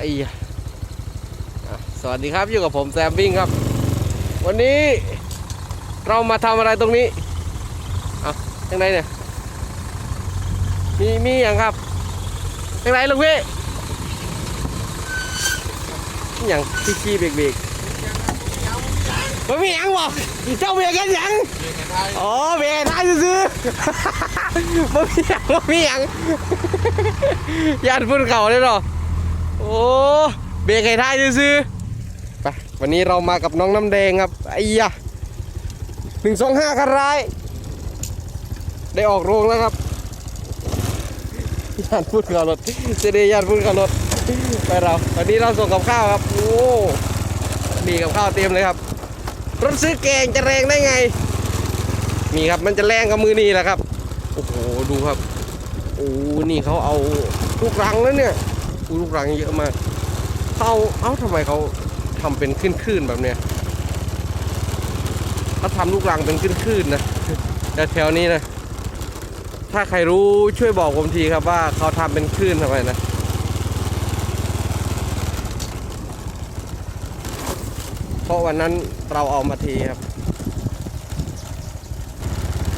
ไอ้สวัสดีครับอยู่กับผมแซมวิ่งครับ วันนี้เรามาทำอะไรตรงนี้เอาทางไหนเนี่ยมีมีอย่างครับทางไหนลูกพี่มีอย่างขี้ขี้เบรกเบรกมันมีอย่างบอกเจ้าเบรกกันหยังอ๋อเบรกท้ายซื้อๆมันมีอย่างมันมีอย่างญาติพุ่นเขาเลยหรอ อ้เบรกให้ท้ายซื้อไปวันนี้เรามากับน้องน้ำแดงครับไอ้ยะหนึ่งสองห้าคันร้าย ได้ออกโรงแล้วครับญาติพุ่นเขารถเจดีญาติพุ่นเขารถไปเราวันนี้เราส่งกับข้าวครับ โอ้ดีกับข้าวเต็มเลยครับ รถซื้อแกงจะแรงได้ไงมีครับมันจะแรงกับมือนี่แหละครับ โอ้โห ดูครับ โอ้ นี่เขาเอาลูกรังแล้วเนี่ย ลูกรังเยอะมากเขาเอ้าทำไมเขาทำเป็นขึ้นๆแบบเนี้ยเขาทำลูกรังเป็นขึ้นๆนะแต่แถวนี้นะ ถ้าใครรู้ช่วยบอกผมทีครับว่าเขาทำเป็นคลื่นทำไมนะเพราะวันนั้นเราเอามาทีครับ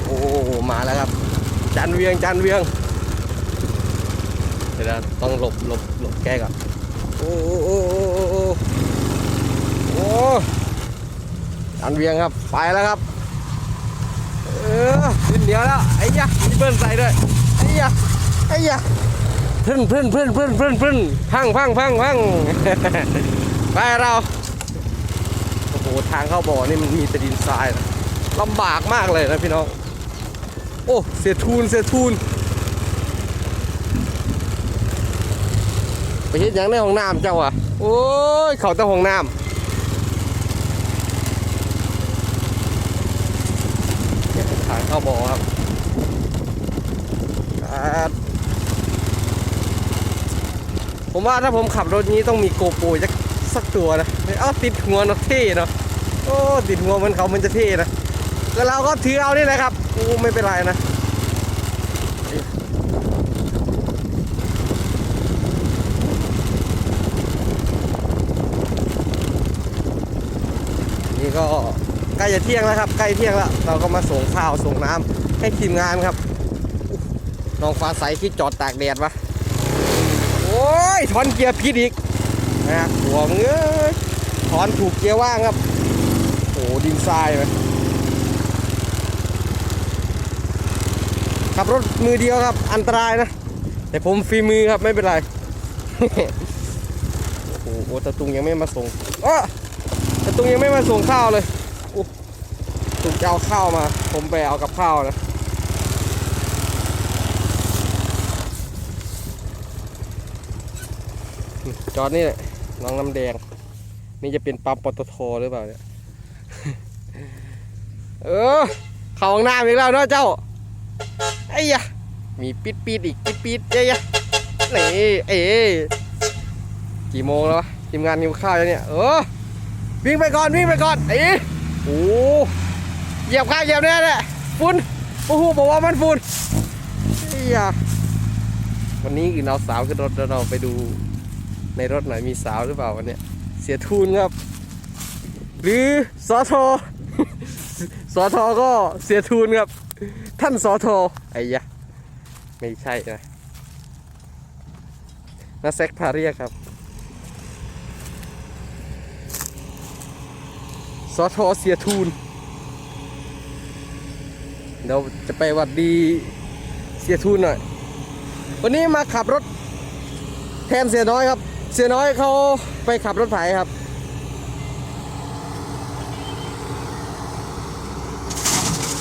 โอ้มาแล้วครับ จันเวียงจันเวียง ดี๋ยวต้องหลบหลบหลบแกก่อนโอ้โอ้โอ้โอ้โอ้โอ้ดันเวียงครับไปแล้วครับเออขึ้นเดียวแล้วไอ้ยะมีเบิ้ลใส่ด้วยไอ้ยะไอ้ยะพึ่นพึ่นพึ่นพึ่นพึ่นพึ่นพังพังพังพังไปเราโอ้โหทางเข้าบ่อนี่มันมีแต่ดินทรายลำบากมากเลยนะพี่น้องโอ้เสียทูนเสียทูน ไปเฮ็ดหยังในห้องน้ำเจ้าอะ โอ้ย เขาแต่ห้องน้ำเนี่ยทางเข้าบ่อครับผมว่าถ้าผมขับรถนี้ต้องมีโกโปรสักสักตัวนะเอ้าติดหัวเนาะเท่เนาะโอ้ติดหัวมันเขามันจะเท่นะแล้วเราก็ถือเอานี่แหละครับโอ้ไม่เป็นไรนะ ก็ใกล้จะเที่ยงแล้วครับ ใกล้เที่ยงแล้ว เราก็มาส่งข้าวส่งน้ำให้ทีมงานครับอุ๊ยน้องฟ้าใสที่จอดตากแดดวะโอ้ยถอนเกียร์ผิดอีกนะหัวมึงเอ้ยถอนถูกเกียร์ว่างครับโอ้ดินทรายไหมขับรถมือเดียวครับ อันตรายนะ แต่ผมฟรีมือครับไม่เป็นไร โอ้โหตะตุงยังไม่มาส่งอ้อ ต่ตุงยังไม่มาส่งข้าวเลยอุ๊ยตุงจะเอาข้าวมา ผมไปเอากับข้าวนะจอดนี่แหละน้องน้ำแดง นี่จะเป็นปั๊มปตทหรือเปล่าเนี่ย เออ เข้าห้องน้ำอีกแล้วเนาะเจ้า ไอ้ยะ มีปิดปิดอีกปิดปิดๆเอ้ยะนี่เอ้ยกี่โมงแล้ววะทีมงานกินข้าวแล้วเนี่ย เออ วิ่งไปก่อนวิ่งไปก่อนไอ้โอ้เหยียบข้าวเหยียบเนี่ยแหละฝุ่นโอ้โหบอกว่ามันฝุ่นไอ้ยาวันนี้อื่นเอาสาวขึ้นรถแล้วเราไปดูในรถหน่อยมีสาวหรือเปล่าวันนี้เสียทุนครับ หรือสอทอสอทอก็เสียทุนครับ ท่านสอทอไอ้ยะไม่ใช่นะนาแซกพาเรียครับ สอทอเสียทูนเดี๋ยวจะไปวัดดีเสียทูนหน่อย วันนี้มาขับรถแทนเสียน้อยครับ เสียน้อยเขาไปขับรถไถครับ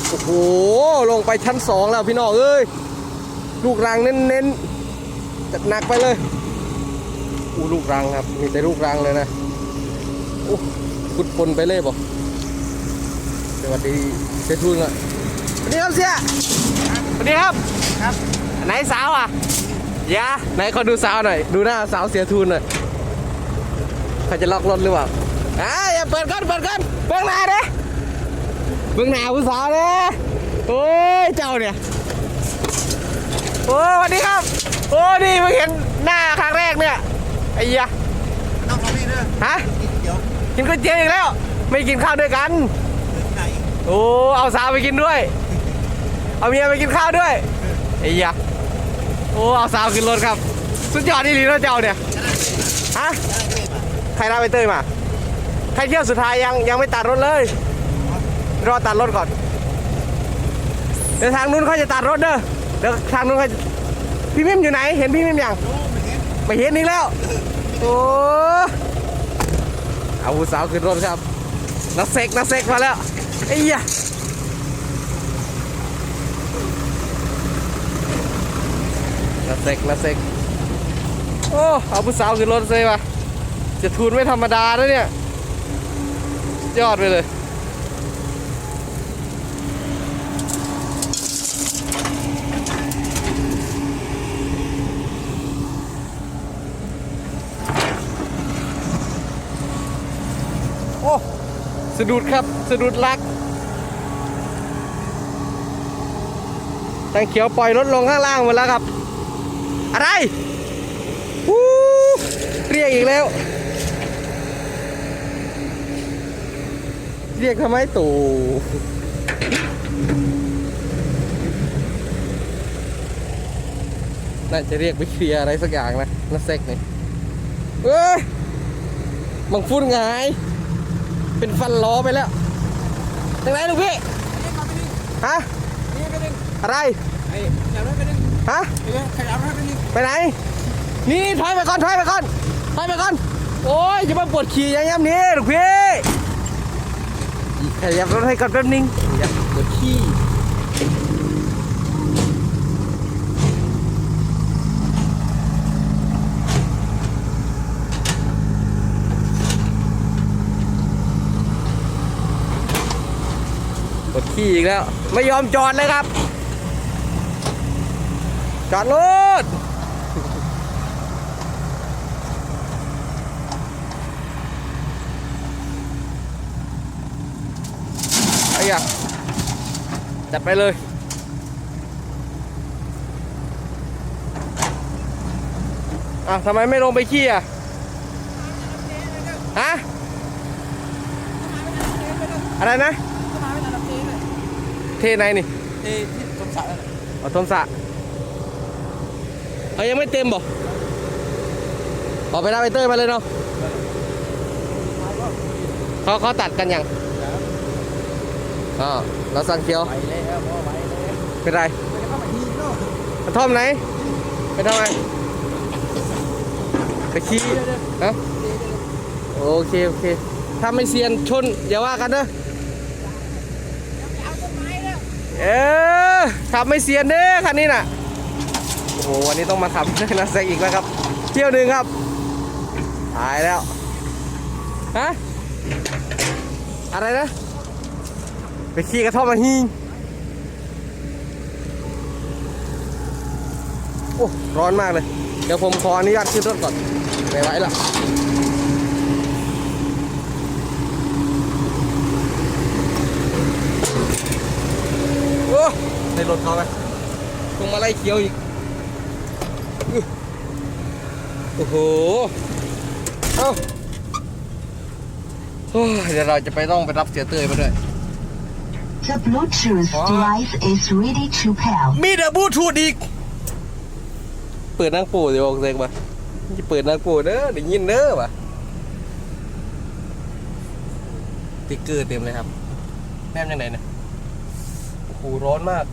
โอ้โห ลงไปชั้นสองแล้วพี่น้องเอ้ย ลูกรังเน้นๆจัดหนักไปเลยอู้ลูกรังครับ มีแต่ลูกรังเลยนะโอ้ ขุดปนไปเลยบอกสวัสดีเสียทุนเลยสวัสดีครับเสียสวัสดีครับครับไหนสาวอะอยาไหนขอดูสาวหน่อย ดูหน้าสาวเสียทุนหน่อยเขาจะล็อกรถหรือเปล่าอ่าอย่าเปิดก่อนเปิดก่อนเบื้องหน้าเด้เบื้องหน้าผู้สาวเด้โอ้ยเจ้าเนี่ยโอ้สวัสดีครับ โอ้นี่เพิ่งเห็นหน้าครั้งแรกเนี่ยไอ้ยะน้องน้องนี่เด้อฮะกินเดี๋ยว กินก๋วยเตี๋ยวอีกแล้ว ไม่กินข้าวด้วยกัน โอ้ เอาสาวไปกินด้วย เอาเมียไปกินข้าวด้วยไอ้ยะโอ้เอาสาวขึ้นรถครับ สุดยอดนี่ลีเนาะเจ้าเนี่ยฮะใครรับไปเตยมาใครเที่ยวสุดท้ายยังยังไม่ตัดรถเลย รอตัดรถก่อนเดี๋ยวทางนู้นเขาจะตัดรถเด้อเดี๋ยวทางนู้นเขาพี่มิมอยู่ไหน เห็นพี่มิมยังไม่เห็นไม่เห็นอีกแล้ว โอ้ เอาผู้สาวขึ้นรถครับนักเซ็กนักเซ็กมาแล้วไอ้ยะนักเซ็กนักเซ็กโอ้เอาผู้สาวขึ้นรถเลยว่ะจะทุนไม่ธรรมดานะเนี่ยยอดไปเลยะดุดครับสะดุดลักแตงเขียวปล่อยรถลงข้างล่างหมดแล้วครับ อะไรฮู้เรียกอีกแล้ว เรียกทำไมตู่น่าจะเรียกไปเคลียอะไรสักอย่างนะนักเซ็กนี่เอ้ยมังฟุ้นไง เป็นฟันล้อไปแล้วทางไหนลูกพี่ฮะอะไรไอ้ขยับรถไปดึงฮะไอ้ขยับรถไปไปไหน นี่ถอยไปก่อนถอยไปก่อนถอยไปก่อน โอ้ยจะมาปวดขี่อย่างงี้นี้ลูกพี่ขยับรถให้ก่อนแป๊บนึงอยากปวดขี่ ขี้อีกแล้ว ไม่ยอมจอดเลยครับ จอดรถไอ้ยะจัดไปเลยอะทำไมไม่ลงไปขี้อะฮะอะไรนะ ก็มาไม่ทันรับเจ๊เลย เทไหนนี่เจ๊ที่สมศักดิ์นั่นแหละเอาทมสระเอายังไม่เต็มบ่ออกไปรับไอเต้ยมาเลยเนาะเขาเขาตัดกันยังอ๋อเราสั่งเขียวไปแล้วพ่อไปแล้วเป็นไรไปเข้ามาทีเนาะกระท่อมไหนไปทำไมไปขี้ฮะโอเค โอเค ถ้าไม่เซียนชนอย่าว่ากันเด้อ เออขับไม่เซียนเด้อคันนี้น่ะโอ้โหวันนี้ต้องมาทำนักแซงอีกแล้วครับ เที่ยวหนึ่งครับตายแล้วฮะอะไรนะไปขี่กระท่อมมาฮิงโอ้ร้อนมากเลย เดี๋ยวผมขออนุญาตขึ้นรถก่อนไม่ไหวละ ในรถเขาไหมคงมาไล่เขียวอีกอื้อโอ้โห เอ้าโอ้ยเดี๋ยวเราจะไปต้องไปรับเสียเตยมาด้วย The Bluetooth Wow. device is ready to pair. มีแต่บลูทูธอีก เปิดนั่งปูเดี๋ยวบอกเซ็กมาจะเปิดนั่งปูเด้อได้ยินเด้อวะติ๊กเกอร์เต็มเลยครับแนมยังไงเนี่ยโอ้โหร้อนมาก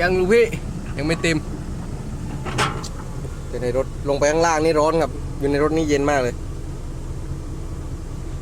ยังลูกพี่ ยังไม่เต็มแต่ในรถลงไปข้างล่างนี่ร้อนครับ อยู่ในรถนี่เย็นมากเลย